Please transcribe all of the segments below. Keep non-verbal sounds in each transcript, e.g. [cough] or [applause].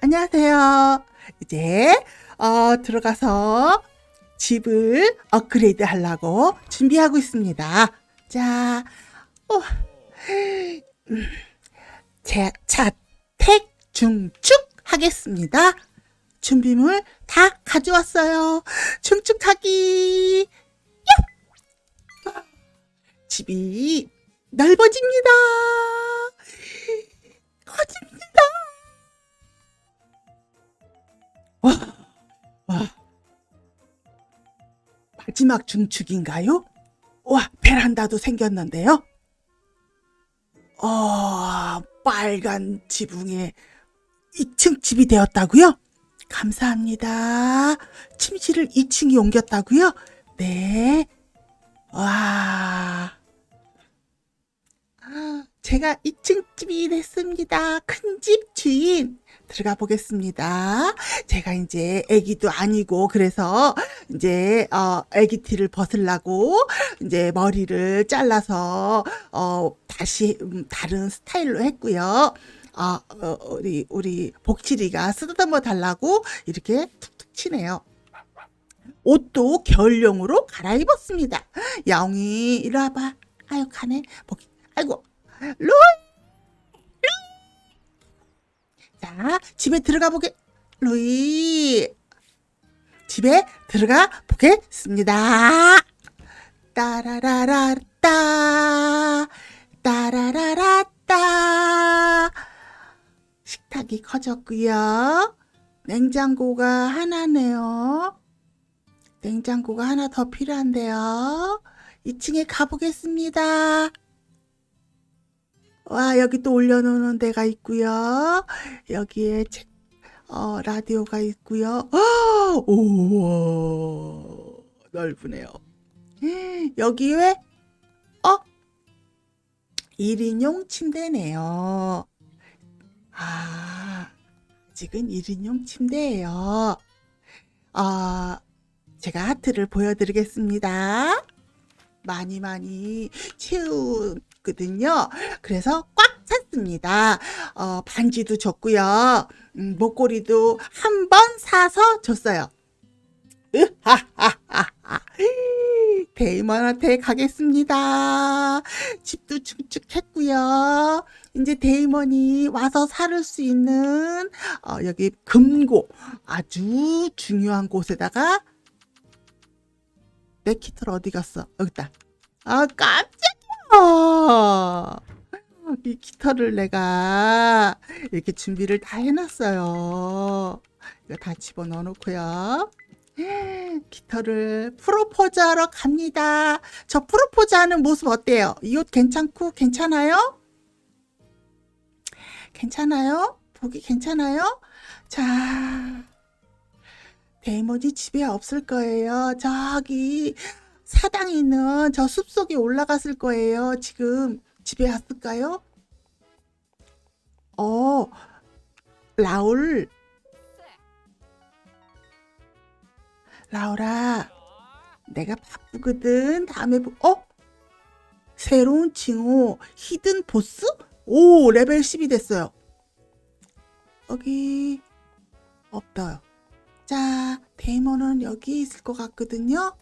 안녕하세요. 이제 어, 들어가서 집을 업그레이드 하려고 준비하고 있습니다. 자, 어, 음, 제 자택 중축 하겠습니다. 준비물 다 가져왔어요. 중축하기. 야! 집이 넓어집니다. 커집니다. 와, 와. 마지막 중축인가요? 와, 베란다도 생겼는데요. 어, 빨간 지붕에 2층 집이 되었다고요? 감사합니다. 침실을 2층이 옮겼다고요? 네. 와. 아, 제가 2층 집이 됐습니다. 큰 집 주인. 들어가 보겠습니다. 제가 이제 아기도 아니고 그래서 이제 어 아기 티를 벗으려고 이제 머리를 잘라서 어 다시 음, 다른 스타일로 했고요. 아, 어, 우리 우리 복칠이가 쓰다듬어 달라고 이렇게 툭툭 치네요. 옷도 겨울용으로 갈아입었습니다. 영이 이리 와봐. 아유 가네. 복 아이고 로이 자, 집에 들어가 보게, 루이. 집에 들어가 보겠습니다. 따라라라따, 따라라라따. 식탁이 커졌고요. 냉장고가 하나네요. 냉장고가 하나 더 필요한데요. 2층에 가보겠습니다. 와, 여기 또 올려놓는 데가 있고요. 여기에 책, 어, 라디오가 있고요. 아, 우와, 넓으네요. 여기 왜, 어? 1인용 침대네요. 아, 아직은 1인용 침대예요. 아, 제가 하트를 보여드리겠습니다. 많이 많이 채 우거든요. 그래서 꽉 찼습니다. 어, 반지도 줬고요. 음, 목걸이도 한 번 사서 줬어요. 으하하하하. 데이먼한테 가겠습니다. 집도 축축했고요. 이제 데이먼이 와서 살을 수 있는 어, 여기 금고 아주 중요한 곳에다가 내 키틀 어디 갔어? 여기 있다. 아 깜짝 이야. 이 깃털을 내가 이렇게 준비를 다 해놨어요. 이거 다 집어넣어 놓고요. 깃털을 프로포즈 하러 갑니다. 저 프로포즈 하는 모습 어때요? 이 옷 괜찮고 괜찮아요? 괜찮아요? 보기 괜찮아요? 자, 데이모지 집에 없을 거예요. 저기 사당에 있는 저 숲속에 올라갔을 거예요. 지금 집에 왔을까요? 어, 라울. 라울아, 내가 바쁘거든. 다음에, 보- 어? 새로운 칭호, 히든 보스? 오, 레벨 10이 됐어요. 여기, 없어요. 자, 데이먼은 여기 있을 것 같거든요.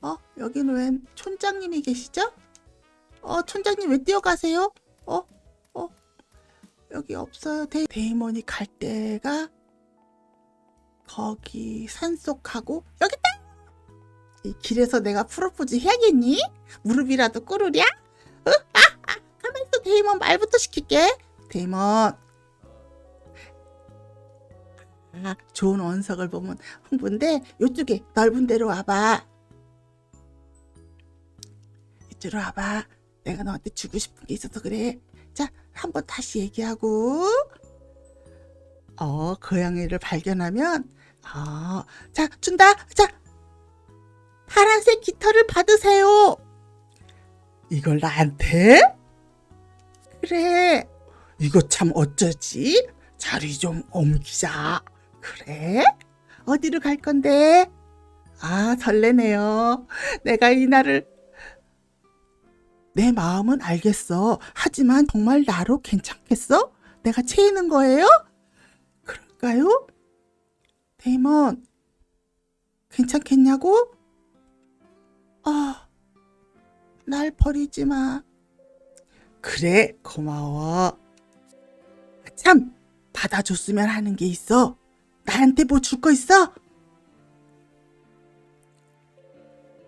어, 여기는 웬 촌장님이 계시죠? 어, 촌장님 왜 뛰어가세요? 어, 어, 여기 없어요. 데, 데이먼이 갈 때가 거기 산속하고 여기 있다. 이 길에서 내가 프로포즈 해야겠니? 무릎이라도 꿇으랴? 어? 아, 아, 가만 있어. 데이먼 말부터 시킬게. 데이먼. 아, 좋은 원석을 보면 흥분데 이쪽에 넓은 데로 와봐. 이쪽으로 와봐. 내가 너한테 주고 싶은 게 있어서 그래. 자, 한번 다시 얘기하고. 어, 고양이를 발견하면, 어, 자, 준다. 자, 파란색 깃털을 받으세요. 이걸 나한테? 그래. 이거 참 어쩌지? 자리 좀 옮기자. 그래? 어디로 갈 건데? 아, 설레네요. 내가 이 날을 내 마음은 알겠어. 하지만 정말 나로 괜찮겠어? 내가 채이는 거예요? 갈까요? 데이먼, 괜찮겠냐고? 아, 날 버리지 마. 그래, 고마워. 참, 받아줬으면 하는 게 있어. 나한테 뭐 줄 거 있어?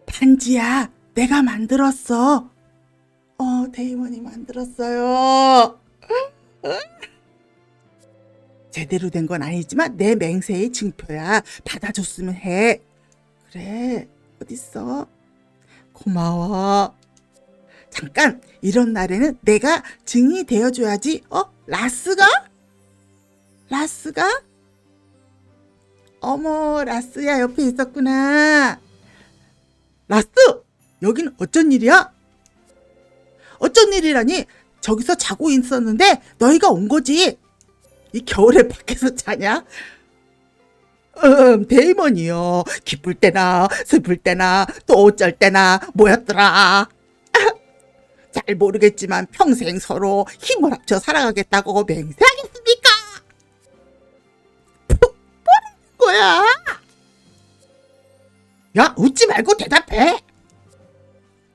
반지야, 내가 만들었어. 어, 데이먼이 만들었어요. 제대로 된 건 아니지만 내 맹세의 증표야. 받아줬으면 해. 그래, 어딨어? 고마워. 잠깐, 이런 날에는 내가 증이 되어줘야지. 어? 라스가? 라스가? 어머, 라스야, 옆에 있었구나. 라스! 여긴 어쩐 일이야? 어쩐 일이라니? 저기서 자고 있었는데 너희가 온 거지. 이 겨울에 밖에서 자냐? 음, 데이먼이요. 기쁠 때나 슬플 때나 또 어쩔 때나 뭐였더라. [laughs] 잘 모르겠지만 평생 서로 힘을 합쳐 살아가겠다고 맹세하겠습니까? 뭐, 뭐라는 거야? 야, 웃지 말고 대답해.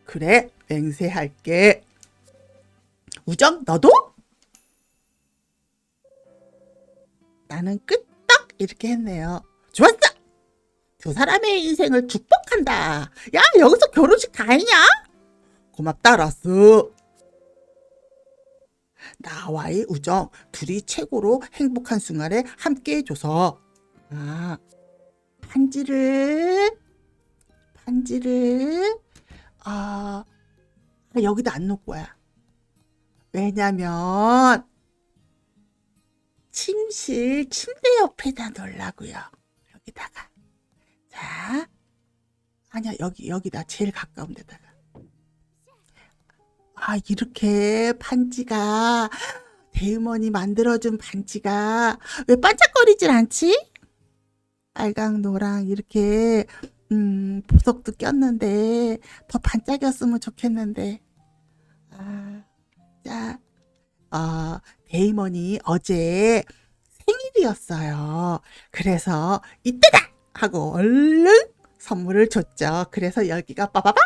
그래, 맹세할게. 우정, 너도? 나는 끄떡 이렇게 했네요. 좋았어! 두 사람의 인생을 축복한다. 야, 여기서 결혼식 다 했냐? 고맙다, 라스. 나와의 우정, 둘이 최고로 행복한 순간에 함께 해줘서. 아, 반지를, 반지를, 아, 여기다 안 놓을 거야. 왜냐면, 침실 침대 옆에다 놓으려고요. 여기다가. 자, 아니야 여기 여기다 제일 가까운 데다가. 아 이렇게 반지가 대음원이 만들어준 반지가 왜 반짝거리질 않지? 빨강 노랑 이렇게 음 보석도 꼈는데 더 반짝였으면 좋겠는데. 아, 자, 어, 데이먼이 어제 생일이었어요. 그래서 이때다! 하고 얼른 선물을 줬죠. 그래서 여기가 빠바방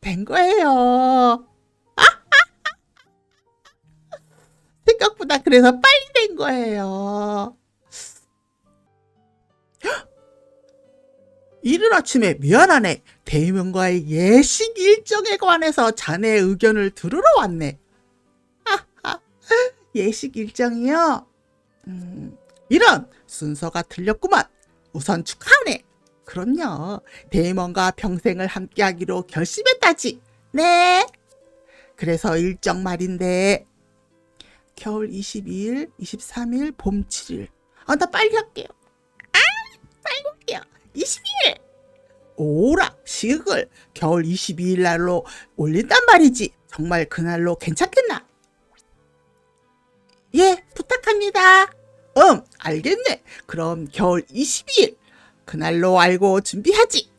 된 거예요. 생각보다 그래서 빨리 된 거예요. 이른 아침에 미안하네. 대면과의 예식 일정에 관해서 자네의 의견을 들으러 왔네. 예식 일정이요? 음, 이런 순서가 틀렸구만. 우선 축하하네. 그럼요. 데이먼과 평생을 함께하기로 결심했다지. 네. 그래서 일정 말인데 겨울 22일, 23일, 봄 7일. 아, 나 빨리 할게요. 아, 빨리 할게요. 22일. 오락, 시글, 겨울 22일 날로 올린단 말이지. 정말 그날로 괜찮겠나? 예, 부탁합니다. 음, 알겠네. 그럼 겨울 22일. 그날로 알고 준비하지.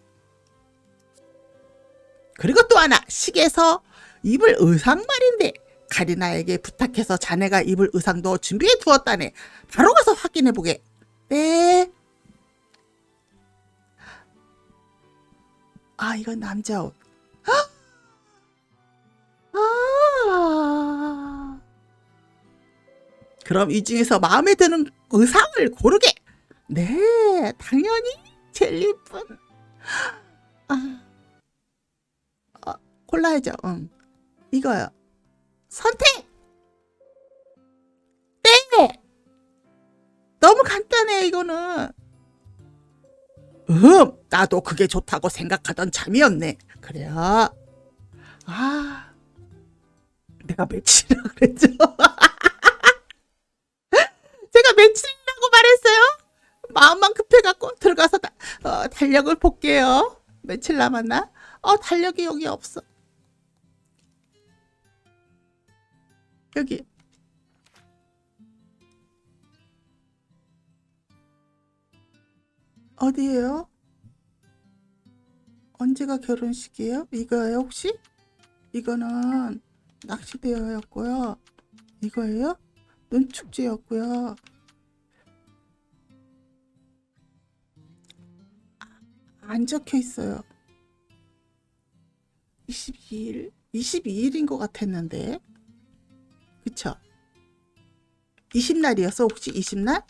그리고 또 하나, 식에서 입을 의상 말인데, 카리나에게 부탁해서 자네가 입을 의상도 준비해 두었다네. 바로 가서 확인해 보게. 네. 아, 이건 남자 옷. 그럼 이 중에서 마음에 드는 의상을 고르게. 네, 당연히 젤리뿐. 아, 어, 골라야죠. 응. 이거요. 선택. 네. 너무 간단해 이거는. 음, 나도 그게 좋다고 생각하던 참이었네. 그래요. 아, 내가 며칠이라 그랬죠. [laughs] 제가 말했어요? 마음만 급해갖고 들어가서 다, 어, 달력을 볼게요. 며칠 남았나? 어, 달력이 여기 없어. 여기. 어디에요? 언제가 결혼식이에요? 이거예요, 혹시? 이거는 낚시대회였고요. 이거예요? 눈축제였고요. 안 적혀 있어요. 22일, 22일인 것 같았는데. 그쵸? 20날이었어, 혹시 20날?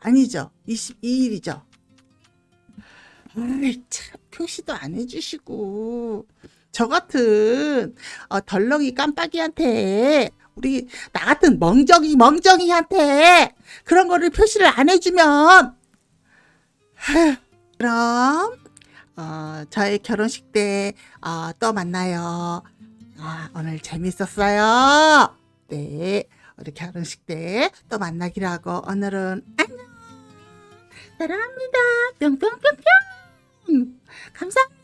아니죠. 22일이죠. 아이, 참, 표시도 안 해주시고. 저 같은, 어, 덜렁이 깜빡이한테, 우리, 나 같은 멍정이, 멍정이한테, 그런 거를 표시를 안 해주면, 아휴, 그럼, 어, 저의 결혼식 때, 어, 또 만나요. 아, 오늘 재밌었어요. 네. 우리 결혼식 때 또 만나기로 하고, 오늘은 안녕. 사랑합니다. 뿅뿅뿅뿅. 감사합니다.